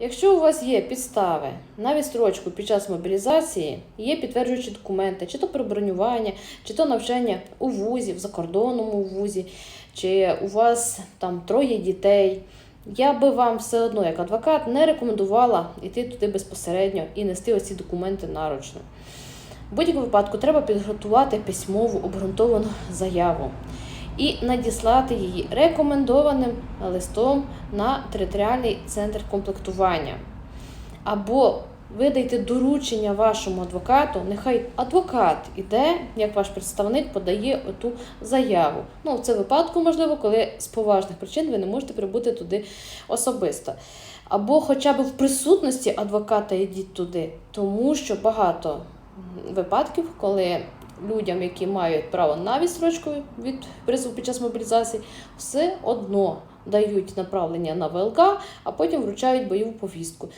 Якщо у вас є підстави на відстрочку під час мобілізації, є підтверджуючі документи, чи то про бронювання, чи то навчання у вузі, в закордонному вузі, чи у вас там троє дітей, я би вам все одно, як адвокат, не рекомендувала йти туди безпосередньо і нести оці документи наручно. В будь-якому випадку треба підготувати письмову обґрунтовану заяву і надіслати її рекомендованим листом на територіальний центр комплектування. Або видайте доручення вашому адвокату, нехай адвокат іде, як ваш представник подає оту заяву. Ну, в це випадку, можливо, коли з поважних причин ви не можете прибути туди особисто. Або хоча б в присутності адвоката йдіть туди, тому що багато випадків, коли людям, які мають право на відстрочку від призову під час мобілізації, все одно дають направлення на ВЛК, а потім вручають бойову повістку.